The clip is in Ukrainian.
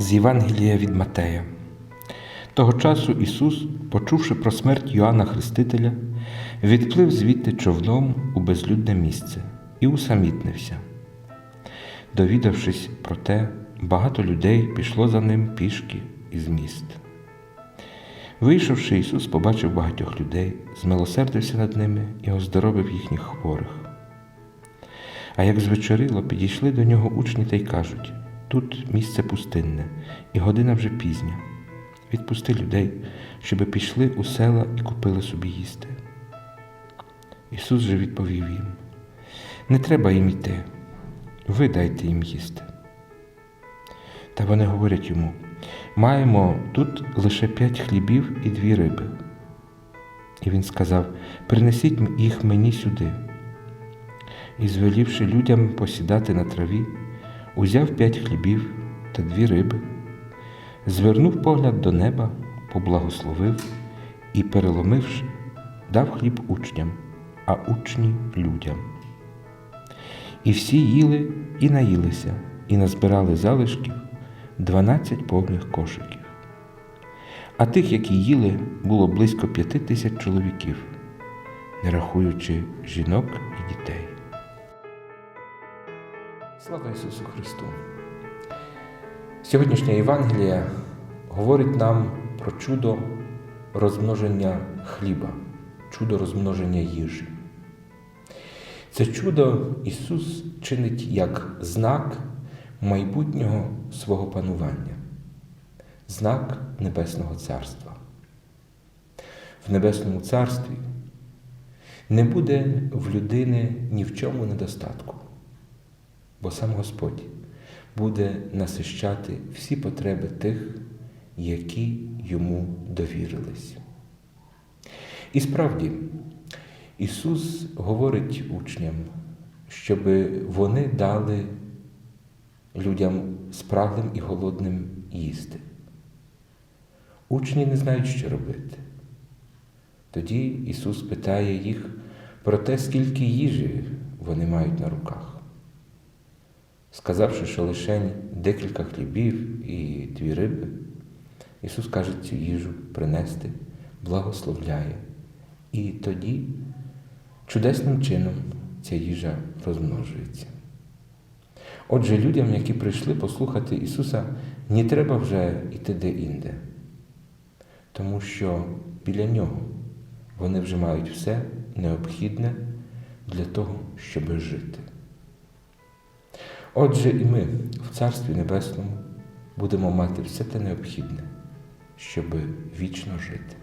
З Євангелія від Матея. Того часу Ісус, почувши про смерть Йоанна Хрестителя, відплив звідти човном у безлюдне місце і усамітнився. Довідавшись про те, багато людей пішло за ним пішки із міст. Вийшовши, Ісус побачив багатьох людей, змилосердився над ними і оздоровив їхніх хворих. А як звечорило, підійшли до нього учні та й кажуть тут місце пустинне, і година вже пізня. Відпусти людей, щоби пішли у села і купили собі їсти. Ісус же відповів їм: Не треба їм іти, ви дайте їм їсти. Та вони говорять йому: маємо тут лише п'ять хлібів і дві риби. І він сказав: Принесіть їх мені сюди. І, звелівши людям посідати на траві, узяв п'ять хлібів та дві риби, звернув погляд до неба, поблагословив і, переломивши, дав хліб учням, а учні людям. І всі їли і наїлися, і назбирали залишків дванадцять повних кошиків. А тих, які їли, було близько п'яти тисяч чоловіків, не рахуючи жінок і дітей. Слава Ісусу Христу! Сьогоднішня Євангелія говорить нам про чудо розмноження хліба, чудо розмноження їжі. Це чудо Ісус чинить як знак майбутнього свого панування, знак Небесного Царства. В Небесному Царстві не буде в людини ні в чому недостатку, бо сам Господь буде насищати всі потреби тих, які йому довірились. І справді, Ісус говорить учням, щоб вони дали людям спраглим і голодним їсти. Учні не знають, що робити. Тоді Ісус питає їх про те, скільки їжі вони мають на руках. Сказавши, що лише декілька хлібів і дві риби, Ісус каже цю їжу принести, благословляє. І тоді чудесним чином ця їжа розмножується. Отже, людям, які прийшли послухати Ісуса, не треба вже йти де-інде, тому що біля Нього вони вже мають все необхідне для того, щоб жити. Отже, і ми в Царстві Небесному будемо мати все те необхідне, щоб вічно жити.